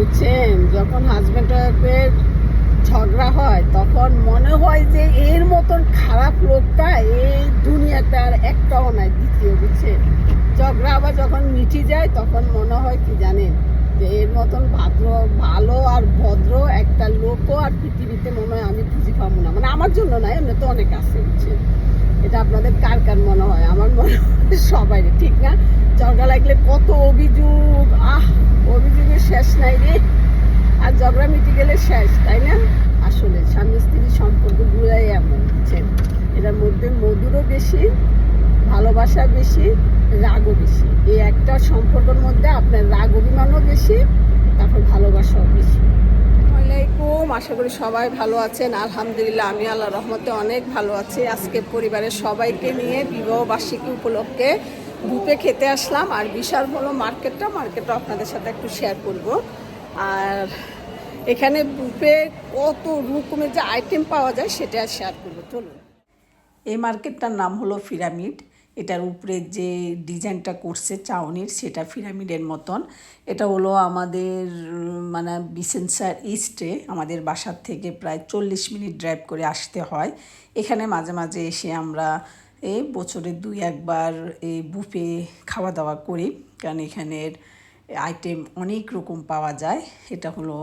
বুঝছেন? যখন হাজব্যান্ড ওয়াইফের ঝগড়া হয়, তখন মনে হয় যে এর মতন খারাপ লোকটা এই দুনিয়াতে আর একটাও নাই, দ্বিতীয়, বুঝছেন? ঝগড়া আবার যখন মিটে যায়, তখন মনে হয় কি জানেন? যে এর মতন ভাদ্র, ভালো আর ভদ্র একটা লোকও আর পৃথিবীতে মনে হয় আমি খুঁজে পাবো না। মানে আমার জন্য না এমনি তো অনেক আছে, বুঝছেন? এটা আপনাদের কার কার মনে হয়? আমার মনে হয় সবাই ঠিক না? ঝগড়া লাগলে কত অভিযোগ, আহ, অভিযোগের শেষ নাই রে। আর ঝগড়া মিটে গেলে শেষ, তাই না? আসলে স্বামী স্ত্রীর সম্পর্ক গুলাই এমন, বুঝছেন? এটার মধ্যে মধুরও বেশি, ভালোবাসা বেশি, রাগও বেশি। এই একটা সম্পর্কের মধ্যে আপনার রাগ, অভিমানও বেশি, তারপর ভালোবাসাও বেশি। আসসালামাইকুম আশা করি সবাই ভালো আছেন। আলহামদুলিল্লাহ, আমি আল্লাহ রহমতে অনেক ভালো আছি। আজকে পরিবারের সবাইকে নিয়ে বিবাহ বার্ষিকী উপলক্ষে বুপে খেতে আসলাম। আর বিশাল হলো মার্কেটটা মার্কেটটা আপনাদের সাথে একটু শেয়ার করব। আর এখানে বুপে কত রকমের যে আইটেম পাওয়া যায়, সেটা শেয়ার করব। চলুন। এই মার্কেটটার নাম হলো পিরামিড এটার উপরে যে ডিজাইনটা করছে চাউনির, সেটা পিরামিডের মতন। এটা হলো আমাদের মানে বিসেন্সার ইস্টে আমাদের বাসার থেকে প্রায় চল্লিশ মিনিট ড্রাইভ করে আসতে হয়। এখানে মাঝে মাঝে এসে আমরা এই বছরে দুই একবার এই বুফে খাওয়া দাওয়া করি। কারণ এখানের আইটেম অনেক রকম পাওয়া যায়। এটা হলো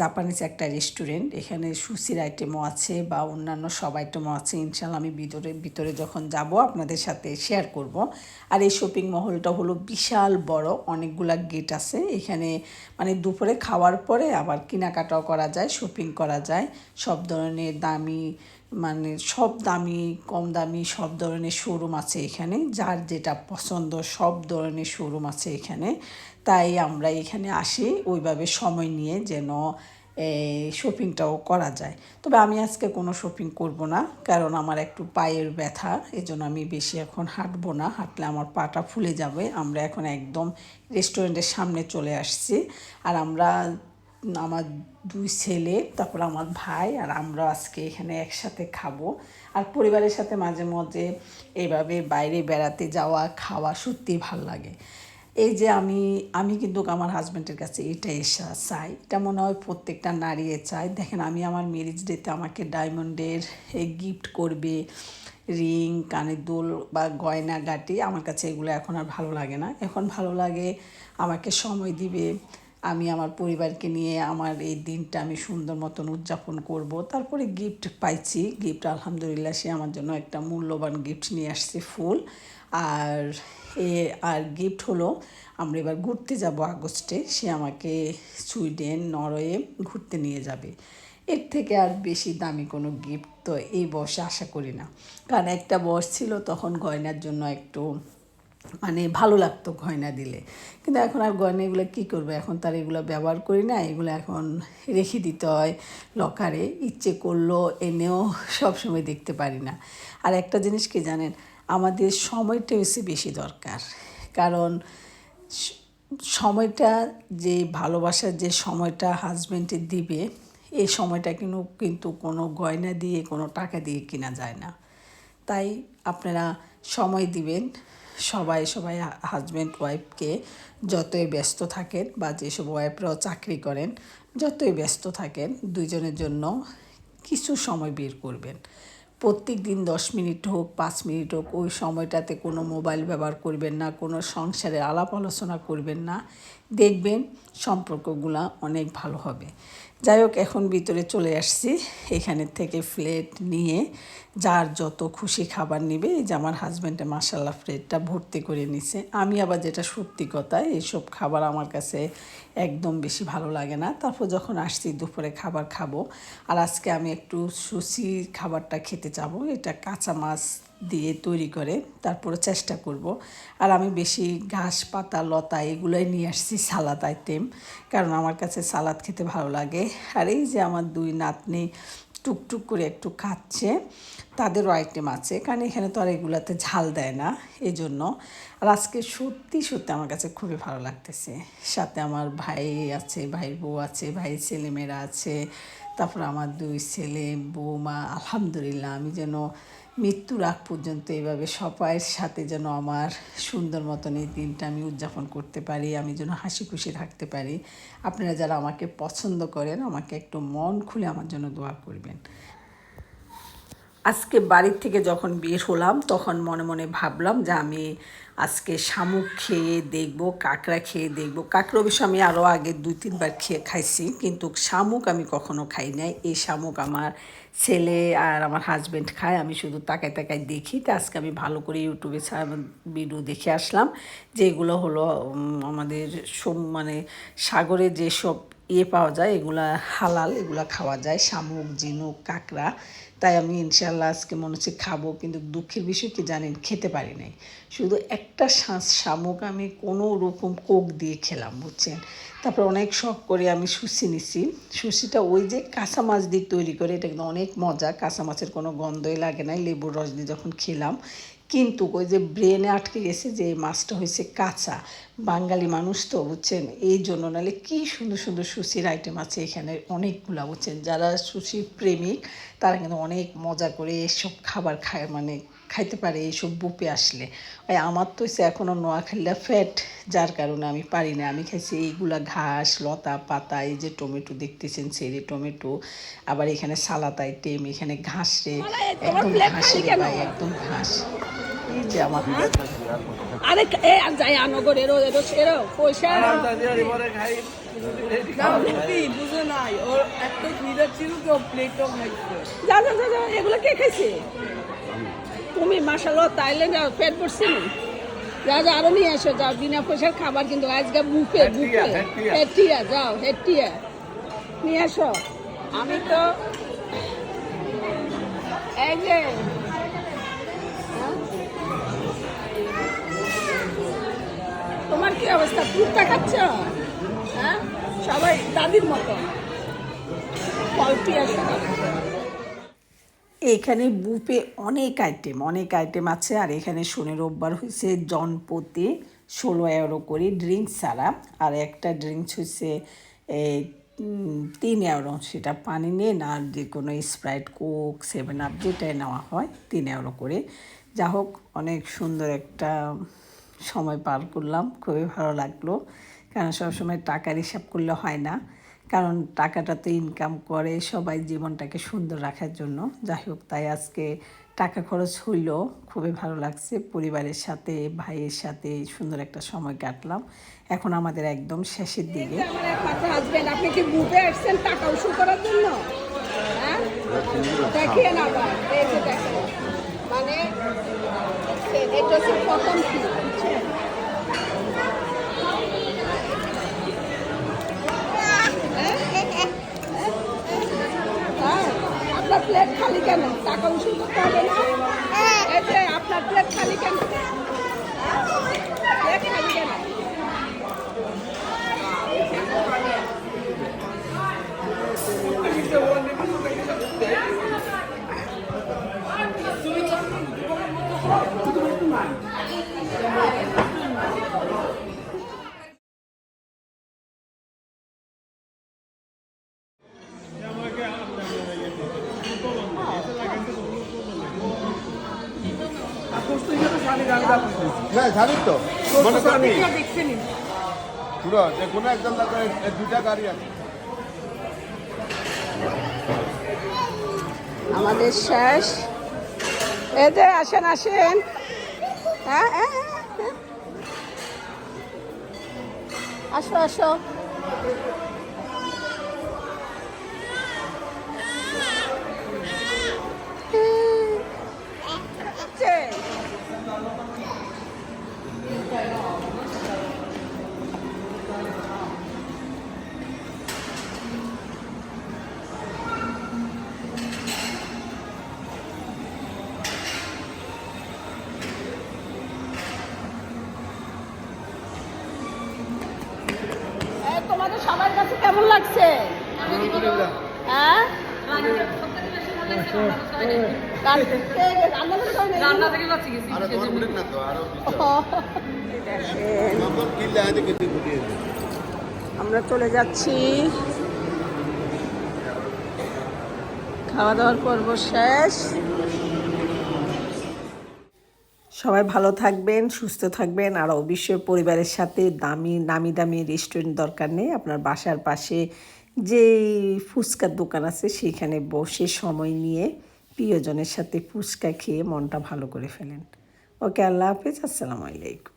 জাপানিজ একটা রেস্টুরেন্ট। এখানে সুশির আইটেমও আছে বা অন্যান্য সব আইটেমও আছে। ইনশাল্লাহ আমি ভিতরে ভিতরে যখন যাব আপনাদের সাথে শেয়ার করব। আর এই শপিং মহলটা হলো বিশাল বড়, অনেকগুলা গেট আছে। এখানে মানে দুপুরে খাওয়ার পরে আবার কেনাকাটাও করা যায় শপিং করা যায়। সব ধরনের দামি মানে সব দামি, কম দামি, সব ধরনের শোরুম আছে এখানে। যার যেটা পছন্দ, সব ধরনের শোরুম আছে এখানে। তাই আমরা এখানে আসি, ওইভাবে সময় নিয়ে যেন শপিংটাও করা যায়। তবে আমি আজকে কোনো শপিং করব না, কারণ আমার একটু পায়ের ব্যথা, এজন্য আমি বেশি এখন হাঁটবো না। হাঁটলে আমার পাটা ফুলে যাবে। আমরা এখন একদম রেস্টুরেন্টের সামনে চলে আসছি। আর আমরা আমার দুই ছেলে, তারপর আমার ভাই আর আমরা আজকে এখানে একসাথে খাব। আর পরিবারের সাথে মাঝে মাঝে এইভাবে বাইরে বেড়াতে যাওয়া, খাওয়া সত্যিই ভালো লাগে। এই যে আমি আমি কিন্তু আমার হাজব্যান্ডের কাছে এটা এসা চাই। এটা মনে হয় প্রত্যেকটা নারী চায়। দেখেন আমি আমার ম্যারেজ ডেতে আমাকে ডায়মন্ডের গিফট করবে রিং কানের দুল বা গয়না গাটি আমার কাছে এগুলো এখন আর ভালো লাগে না। এখন ভালো লাগে আমাকে সময় দিবে আমি আমার পরিবারকে নিয়ে আমার এই দিনটা আমি সুন্দর মতন উদযাপন করব। তারপরে গিফট পাইছি। গিফট আলহামদুলিল্লাহ, সে আমার জন্য একটা মূল্যবান গিফট নিয়ে আসছে ফুল। আর এ, আর গিফট হলো, আমরা এবার ঘুরতে যাব আগস্টে। সে আমাকে সুইডেন, নরওয়ে ঘুরতে নিয়ে যাবে। এর থেকে আর বেশি দামি কোনো গিফট তো এই বয়সে আশা করি না। কারণ একটা বয়স ছিল, তখন গয়নার জন্য একটু মানে ভালো লাগতো গয়না দিলে। কিন্তু এখন আর গয়না এগুলো কী করবে? এখন তার এগুলো ব্যবহার করি না, এগুলো এখন রেখে দিতে হয় লকারে। ইচ্ছে করল এনেও সবসময় দেখতে পারি না। আর একটা জিনিস কি জানেন? আমাদের সময়টা হচ্ছে বেশি দরকার। কারণ সময়টা যে ভালোবাসার যে সময়টা হাজব্যান্ডে দিবে এই সময়টা কিন্তু কিন্তু কোনো গয়না দিয়ে, কোনো টাকা দিয়ে কেনা যায় না। তাই আপনারা সময় দিবেন সবাই সবাই হাজব্যান্ড ওয়াইফকে যতই ব্যস্ত থাকেন বা যেসব ওয়াইফরাও চাকরি করেন, যতই ব্যস্ত থাকেন দুজনের জন্য কিছু সময় বের করবেন। প্রত্যেক দিন দশ মিনিট হোক, পাঁচ মিনিট হোক, ওই সময়টাতে কোনো মোবাইল ব্যবহার করবেন না, কোনো সংসারে আলাপ আলোচনা করবেন না। দেখবেন সম্পর্কগুলা অনেক ভালো হবে। যাই হোক এখন ভিতরে চলে আসছি। এখানের থেকে প্লেট নিয়ে যার যত খুশি খাবার নিবে, এই যে আমার হাজব্যান্ডে মাসাল্লাহ প্লেটটা ভর্তি করে নিছে। আমি আবার যেটা সত্যি কথা এইসব খাবার আমার কাছে একদম বেশি ভালো লাগে না। তারপর যখন আসছি, দুপুরে খাবার খাব। আর আজকে আমি একটু সুশি খাবারটা খেতে চাবো এটা কাঁচা মাছ দিয়ে তৈরি করে তারপরে চেষ্টা করব। আর আমি বেশি ঘাস, পাতা, লতা এগুলোই নিয়ে আসছি সালাদ আইটেম, কারণ আমার কাছে সালাদ খেতে ভালো লাগে। আর এই যে আমার দুই নাতনি টুকটুক করে একটু খাচ্ছে, তাদেরও আইটেম আছে, কারণ এখানে তো আর এগুলাতে ঝাল দেয় না এই জন্য আর আজকে সত্যি সত্যি আমার কাছে খুবই ভালো লাগতেছে। সাথে আমার ভাই আছে, ভাইয়ের বউ আছে, ভাইয়ের ছেলেমেয়েরা আছে তারপর আমার দুই ছেলে, বৌমা, আলহামদুলিল্লাহ আমি যেন মৃত্যুর আগ পর্যন্ত এইভাবে সবাইয়ের সাথে যেন আমার সুন্দর মতন এই দিনটা আমি উদযাপন করতে পারি, আমি যেন হাসি খুশি থাকতে পারি। আপনারা যারা আমাকে পছন্দ করেন, আমাকে একটু মন খুলে আমার জন্য দোয়া করবেন। আজকে বাড়ির থেকে যখন বের হলাম, তখন মনে মনে ভাবলাম যে আমি আজকে শামুক খেয়ে দেখব, কাঁকড়া খেয়ে দেখব। কাঁকড়া অবশ্য আমি আরও আগে দুই, তিনবার খেয়ে খাইছি, কিন্তু শামুক আমি কখনো খাই নাই। এই শামুক আমার ছেলে আর আমার হাজব্যান্ড খায়, আমি শুধু তাকায় তাকায় দেখি। তো আজকে আমি ভালো করে ইউটিউবে ভিডিও দেখে আসলাম, যে এগুলো হলো আমাদের মানে সাগরে যেসব ইয়ে পাওয়া যায়, এগুলা হালাল, এগুলা খাওয়া যায়। শামুক, ঝিনুক, কাঁকড়া তাই আমি ইনশাল্লাহ আজকে মনে হচ্ছে খাব, কিন্তু দুঃখের বিষয় কি জানেন, খেতে পারি নাই। শুধু একটা শাঁস শামুক আমি কোনো রকম কোক দিয়ে খেলাম, বুঝছেন? তারপর অনেক শখ করে আমি সুশি নিছি। সুশিটা ওই যে কাঁচা মাছ দিয়ে তৈরি করে, এটা কিন্তু অনেক মজা। কাঁচা মাছের কোনো গন্ধই লাগে নাই, লেবুর রস দিয়ে যখন খেলাম কিন্তু ওই যে ব্রেনে আটকে গেছে যে এই মাছটা হয়েছে কাঁচা। বাঙালি মানুষ তো বুঝছেন এই জন্য নাহলে কি সুন্দর সুন্দর সুশির আইটেম আছে এখানে অনেকগুলা বুঝছেন। যারা সুশি প্রেমিক তারা কিন্তু অনেক মজা করে এসব খাবার খায় মানে খাইতে পারে এইসব বুপে আসলে। ওই আমার তো হচ্ছে এখনও নোয়াখালীরা ফ্যাট যার কারণে আমি পারি না। আমি খাইছি এইগুলা ঘাস লতা পাতা এই যে টমেটো দেখতেছেন সেরি টমেটো আবার এখানে সালাদ আইটেম এখানে ঘাস রে একদম ঘাস একদম ঘাস। আরে এ আর যাই আনগর এরো এরো এরো পয়সা। এগুলো কে খাইছে? তুমি মাসাল্লাহ তাইলে যাও পেট পড়ছি নি? যা যা আরও নিয়ে এসো যাও বিনা পয়সার খাবার কিন্তু আজকে বুফে বুফে হেটিয়া যাও হেটিয়া নিয়ে এসো আমি তো এই যে হ্যাঁ? তোমার কি অবস্থা? খাচ্ছ হ্যাঁ? সবাই দাদির মতো। আসো এখানে বুপে অনেক আইটেম অনেক আইটেম আছে আর এখানে শনি রোববার হয়েছে জনপতি ষোলো এগারো করে ড্রিঙ্কস ছাড়া আর একটা ড্রিঙ্কস এই, তিন এগারো সেটা পানি নিয়ে না যে কোনো স্প্রাইট কোক সেভেন আপ যেটাই নেওয়া হয় তিন এগারো করে। যা হোক অনেক সুন্দর একটা সময় পার করলাম, খুবই ভালো লাগল। কারণ সবসময় টাকার হিসাব করলে হয় না। কারণ টাকাটা তো ইনকাম করে সবাই জীবনটাকে সুন্দর রাখার জন্য। যাই হোক, তাই আজকে টাকা খরচ হইলেও খুবই ভালো লাগছে। পরিবারের সাথে, ভাইয়ের সাথে সুন্দর একটা সময় কাটলাম। এখন আমাদের একদম শেষের দিকে। আপনি হ্যাঁ? মানে এটা প্রথম কি বুঝছেন? হ্যাঁ, আপনার প্লেট খালি কেন? টাকা উসুল করতে হবে না? এই যে আপনার প্লেট খালি কেন? প্লেট খালি কেন? হ্যাঁ জানি তো। মনে করি পুরো যে কোনো একজন দুটা গাড়ি আছে। আমাদের শেষ। যে আসেন আসেন। হ্যাঁ হ্যাঁ, হ্যাঁ, হ্যাঁ। আসো আসো। আজ কেটে ঘুরিয়ে আমরা চলে যাচ্ছি। খাওয়া দাওয়ার পর্ব শেষ। সবাই ভালো থাকবেন, সুস্থ থাকবেন। আর অবশ্যই পরিবারের সাথে দামি, নামি দামি রেস্টুরেন্ট দরকার নেই। আপনার বাসার পাশে যে ফুচকার দোকান আছে সেইখানে বসে সময় নিয়ে প্রিয়জনের সাথে ফুচকা খেয়ে মনটা ভালো করে ফেলেন। ওকে, আল্লাহ হাফিজ। আসসালামু আলাইকুম।